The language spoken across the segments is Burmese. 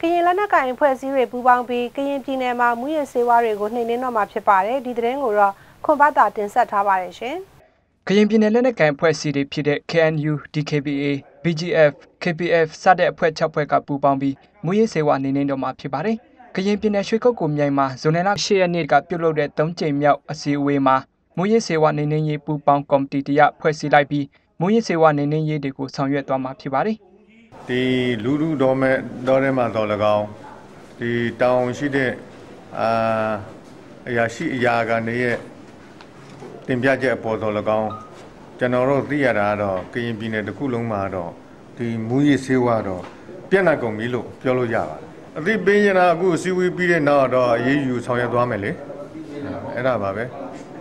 ကရင်လက်နက်ကိုင်အဖွဲ့အစည်းတွေပူးပေါင်းပြီးကရင်ပြည်နယ်မှာမူရစေဝါတွေကိုနှိမ်နင်းတော့မှာဖြစ်ပါတယ်ဒီသတင်းကိုတော့ခွန်ဘတာတင်ဆက်ထားပါတယ်ရှင်ကရင်ပြည်နယ်လက်နက်ကိုင်အဖွဲ့အစည်းတွေဖြစ်တဲ့ KNU, DKBA, BGF, KPF စတဲ့အဖွဲ့6ဖွဲ့ကပူးပေါင်းပြီးမူရစေဝါနှိမ်နင်းတော့မှာဖြစ်ပါတယ်ကရင်ပြည်နယ်ရွှေကုတ်ကိုမြိုင်မှာဇွန်လ10ရက်နေ့ကပြုလုပ်တဲ့၃ကြိမ်မြောက်အစည်းအဝေးမှာမူရစေဝါနေနေရေးပူပေါင်းကော်မတီတရဖွဲ့စည်းလိုက်ပြီးမူရစေဝါနေနေရေးတွေကိုဆောင်ရွက်သွားမှာဖြစ်ပါတယ်။ ဒီလူလူတော်မဲ့တော်ထဲမှာတော်၎င်းဒီတောင်ရှိတဲ့အာအရာရှိအရာကနေရဲ့တင်ပြချက်အပေါ်တော်၎င်းကျွန်တော်တို့သိရတာကတော့ကရင်ပြည်နယ်တစ်ခုလုံးမှာတော့ဒီမူရစေဝါတော့ပြန့်နှံ့ကုန်ပြီလို့ပြောလို့ရပါတယ်အသိပေးရင်တော့အခုစီဝေးပြီးတဲ့နောက်တော့အရေးယူဆောင်ရွက်သွားမယ်လေအဲ့ဒါပါပဲ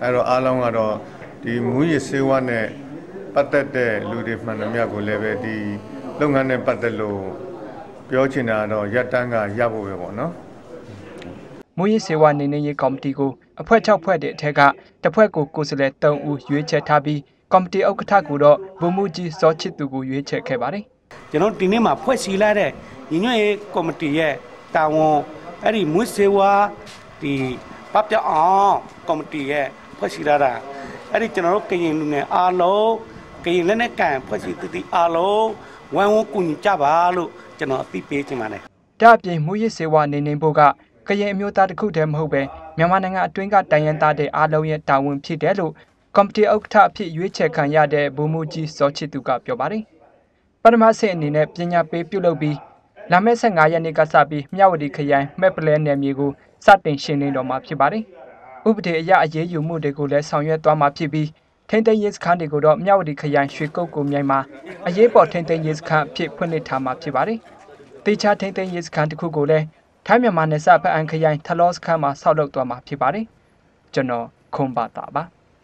အဲ့တော့အားလုံးကတော့ဒီမူရည်စေဝါနဲ့ပတ်သက်တဲ့လူတွေမှန်သမျှကိုလည်းပဲဒီ လုပ်ငန်းနဲ့ပတ်သက်လို့ပြောချင်တာတော့ရပ်တန်းကရဖို့ပဲပေါ့နော်မူရည်စေဝါနေနေရေးကော်မတီကိုအဖွဲ့6ဖွဲ့တဲ့အထက်ကတစ်ဖွဲ့ကိုကိုယ်စားလှယ်3ဦးရွေးချယ်ထားပြီးကော်မတီဥက္ကဋ္ဌကိုတော့ဗိုလ်မှူးကြီးစောချစ်သူကိုရွေးချယ်ခဲ့ပါတယ်ကျွန်တော်ဒီနေ့မှာဖွဲ့စည်းလိုက်တဲ့ညီညွတ်ရေးကော်မတီရဲ့တာဝန်အဲ့ဒီမွေးစေဝါဒီပပအောင်ကော်မတီရဲ့ဖွဲ့စည်းလာတာအဲ့ဒီကျွန်တော်တို့ကရင်လူငယ်အားလုံးကရင်လက်နက်ကန်ဖွဲ့စည်းတည်တည်အားလုံး ဝမ်းဝန်းကူညီကြပါလို့ကျွန်တော်အသိပေးချင်ပါတယ်ဒါအပြင်မူရစ်စေဝါနေနေဖို့ကကရင်အမျိုးသားတစ်ခုတည်းမဟုတ်ပဲမြန်မာနိုင်ငံအတွင်းကတိုင်ရန်သားတဲ့အားလုံးရဲ့တာဝန်ဖြစ်တယ်လို့ကော်မတီဥက္ကဋ္ဌအဖြစ်ရွေးချယ်ခံရတဲ့ဘူမူကြီးစောချစ်သူကပြောပါတယ်ပထမဆင့်အနေနဲ့ပညာပေးပြုလုပ်ပြီးလာမယ့်15ရက်နေ့ကစပြီးမြဝတီခရိုင်မဲ့ပလဲနယ်မြေကိုစတင်ရှင်းလင်းတော့မှာဖြစ်ပါတယ်။ဥပဒေအရအရေးယူမှုတွေကိုလည်းဆောင်ရွက်သွားမှာဖြစ်ပြီးထိန်းသိမ်းရေးစခန်းတွေကိုတော့မြဝတီခရိုင်ရွှေကုတ်ကိုမြိုင်မှာ အရေးပေါ်ထိန်းသိမ်းရေးစခန်းအဖြစ်ဖွင့်လှစ်ထားမှာဖြစ်ပါတယ်။တေချာထိန်းသိမ်းရေးစခန်းတစ်ခုကိုလည်းထိုင်းမြန်မာနယ်စပ်ဖအန်ခရိုင်ထလောစခန်းမှာဆောက်လုပ်သွားမှာဖြစ်ပါတယ်။ကျွန်တော်ခွန်ပါတာပါ။